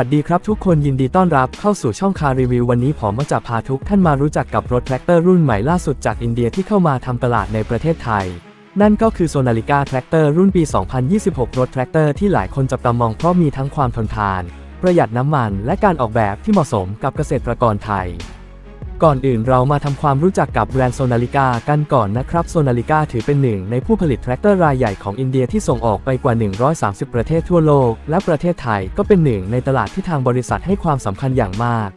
วัสดีครับทุกคนยินดีต้อนรับเข้าสู่ช่องคารีวิววันนี้ผมมาจะพาทุกท่านมารู้จักกับรถแทรกเตอร์รุ่นใหม่ล่าสุดจากอินเดียที่เข้ามาทำตลาดในประเทศไทย นั่นก็คือโซนาลิกาแทรกเตอร์รุ่นปี 2026 รถแทรกเตอร์ที่หลายคนจับตามองเพราะมีทั้งความทนทาน ประหยัดน้ำมันและการออกแบบที่เหมาะสมกับเกษตรกรไทย ก่อนอื่นเรามาทำความรู้จักกับแบรนด์โซนาลิกากันก่อนนะครับโซนาลิกาถือเป็นหนึ่งในผู้ผลิตแทรกเตอร์รายใหญ่ของอินเดียที่ส่งออกไปกว่า 130 ประเทศทั่วโลก และประเทศไทยก็เป็นหนึ่งในตลาดที่ทางบริษัทให้ความสำคัญอย่างมาก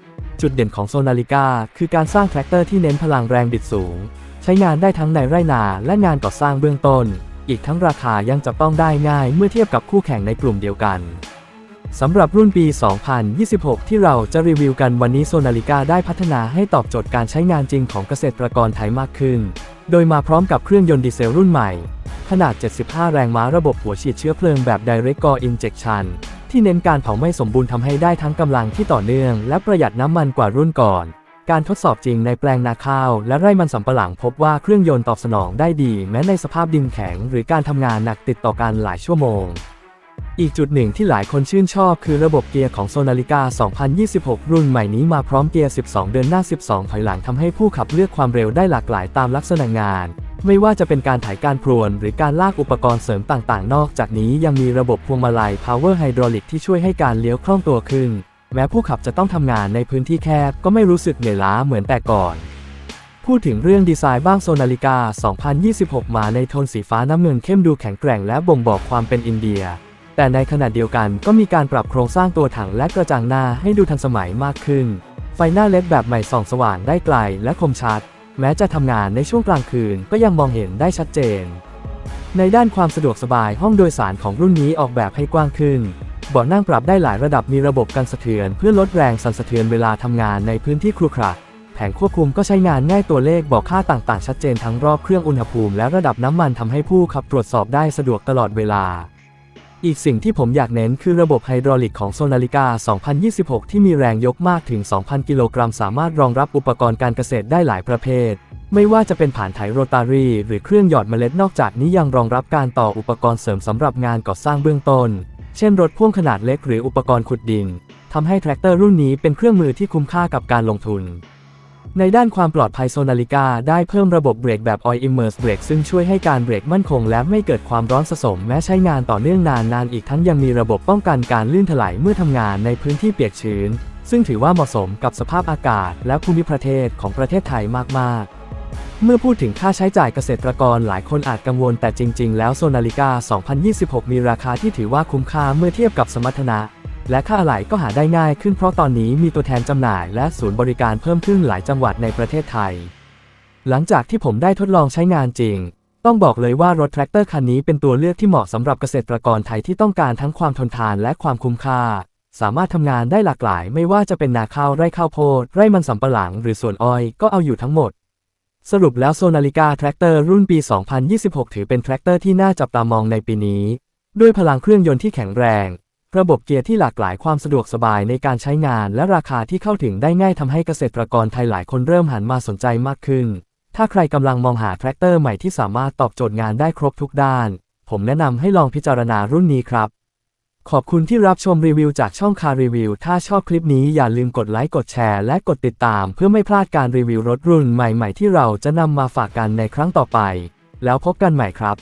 จุดเด่นของโซนาลิกาคือการสร้างแทรกเตอร์ที่เน้นพลังแรงบิดสูง ใช้งานได้ทั้งในไร่นาและงานก่อสร้างเบื้องต้น อีกทั้งราคายังจับต้องได้ง่ายเมื่อเทียบกับคู่แข่งในกลุ่มเดียวกัน สำหรับรุ่นปี 2026 ที่เราจะรีวิวกันวันนี้โซนาลิกาได้พัฒนาให้ตอบโจทย์การใช้งานจริงของเกษตรกรไทยมากขึ้น โดยมาพร้อมกับเครื่องยนต์ดีเซลรุ่นใหม่ ขนาด 75 แรงม้าระบบหัวฉีดเชื้อเพลิงแบบ Direct Core Injection ที่เน้นการเผาไหม้สมบูรณ์ทำให้ได้ทั้งกำลังที่ต่อเนื่อง และประหยัดน้ำมันกว่ารุ่นก่อน การทดสอบจริงในแปลงนาข้าว และไร่มันสำปะหลังพบว่าเครื่องยนต์ตอบสนองได้ดี แม้ในสภาพดินแข็ง หรือการทำงานหนักติดต่อกันหลายชั่วโมง อีกจุดหนึ่งที่หลายคนชื่นชอบคือระบบเกียร์ของโซนาลิกา2026 รุ่นใหม่นี้มาพร้อมเกียร์ 12 เดินหน้า 12 ถอยหลังทำให้ผู้ขับเลือกความเร็วได้หลากหลายตามลักษณะงาน ไม่ว่าจะเป็นการถ่ายการพรวน หรือการลากอุปกรณ์เสริมต่างๆ นอกจากนี้ยังมีระบบพวงมาลัย Power Hydraulic ที่ช่วยให้การเลี้ยวคล่องตัวขึ้น แม้ผู้ขับจะต้องทำงานในพื้นที่แคบก็ไม่รู้สึกเหนื่อยล้าเหมือนแต่ก่อน พูดถึงเรื่องดีไซน์บ้างโซนาลิกา 2026 มาในโทนสีฟ้าน้ำเงินเข้มดูแข็งแกร่งและบ่งบอกความเป็นอินเดีย แต่ในขณะเดียวกันก็มีการปรับโครงสร้างตัวถังและกระจังหน้าให้ดูทันสมัยมากขึ้น ไฟหน้าเล็ดแบบใหม่ส่องสว่างได้ไกลและคมชัด แม้จะทำงานในช่วงกลางคืนก็ยังมองเห็นได้ชัดเจน ในด้านความสะดวกสบายห้องโดยสารของรุ่นนี้ออกแบบให้กว้างขึ้นเบาะนั่งปรับได้หลายระดับมีระบบกันสะเทือน เพื่อลดแรงสั่นสะเทือนเวลาทำงานในพื้นที่ครุขระแผงควบคุมก็ใช้งานง่ายตัวเลขบอกค่าต่างๆ ชัดเจนทั้งรอบเครื่องอุณหภูมิและระดับน้ำมันทำให้ผู้ขับตรวจสอบได้สะดวกตลอดเวลา อีกสิ่งที่ผมอยากเน้นคือระบบไฮดรอลิกของโซนาลิกา 2026 ที่มีแรงยกมากถึง 2,000 กิโลกรัม สามารถรองรับอุปกรณ์การเกษตรได้หลายประเภท ไม่ว่าจะเป็นผ่านไถโรตารี หรือเครื่องหยอดเมล็ดนอกจากนี้ยังรองรับการต่ออุปกรณ์เสริมสำหรับงานก่อสร้างเบื้องต้น เช่นรถพ่วงขนาดเล็กหรืออุปกรณ์ขุดดินทำให้แทรกเตอร์รุ่นนี้เป็นเครื่องมือที่คุ้มค่ากับการลงทุน ในด้านความปลอดภัยโซนาลิกาได้เพิ่มระบบเบรกแบบ Oil Immerse Brake ซึ่งช่วยให้การเบรกมั่นคงและไม่เกิดความร้อนสะสม แม้ใช้งานต่อเนื่องนานนานอีกทั้งยังมีระบบป้องกันการลื่นถลายเมื่อทำงานในพื้นที่เปียกชื้น ซึ่งถือว่าเหมาะสมกับสภาพอากาศ และภูมิประเทศของประเทศไทยมาก ๆเมื่อพูดถึงค่าใช้จ่ายเกษตรกรหลายคนอาจกังวลแต่จริง ๆ แล้วโซนาลิกา 2026 มีราคาที่ถือว่าคุ้มค่าเมื่อเทียบกับสมรรถนะ และค่าอะไหล่ก็หาได้ง่ายขึ้นเพราะตอนนี้มีตัวแทนจำหน่ายและศูนย์บริการเพิ่มขึ้นหลายจังหวัดในประเทศไทย หลังจากที่ผมได้ทดลองใช้งานจริง ต้องบอกเลยว่ารถแทรกเตอร์คันนี้เป็นตัวเลือกที่เหมาะสำหรับเกษตรกรไทยที่ต้องการทั้งความทนทานและความคุ้มค่า สามารถทำงานได้หลากหลาย ไม่ว่าจะเป็นนาข้าวไร่ข้าวโพดไร่มันสำปะหลัง หรือสวนอ้อยก็เอาอยู่ทั้งหมดสรุปแล้วโซนาลิกาแทรกเตอร์รุ่นปี 2026 ถือเป็นแทรกเตอร์ที่น่าจับตามองในปีนี้ ด้วยพลังเครื่องยนต์ที่แข็งแรง ระบบเกียร์ที่หลากหลายความสะดวกสบายในการใช้งานและราคาที่เข้าถึงได้ง่ายทำให้เกษตรกรไทยหลายคนเริ่มหันมาสนใจมากขึ้น ถ้าใครกำลังมองหาแทรกเตอร์ใหม่ที่สามารถตอบโจทย์งานได้ครบทุกด้าน ผมแนะนำให้ลองพิจารณารุ่นนี้ครับ ขอบคุณที่รับชมรีวิวจากช่องคารีวิว ถ้าชอบคลิปนี้อย่าลืมกดไลค์ กดแชร์ และกดติดตาม เพื่อไม่พลาดการรีวิวรถรุ่นใหม่ ๆ ที่เราจะนำมาฝากกันในครั้งต่อไป แล้วพบกันใหม่ครับ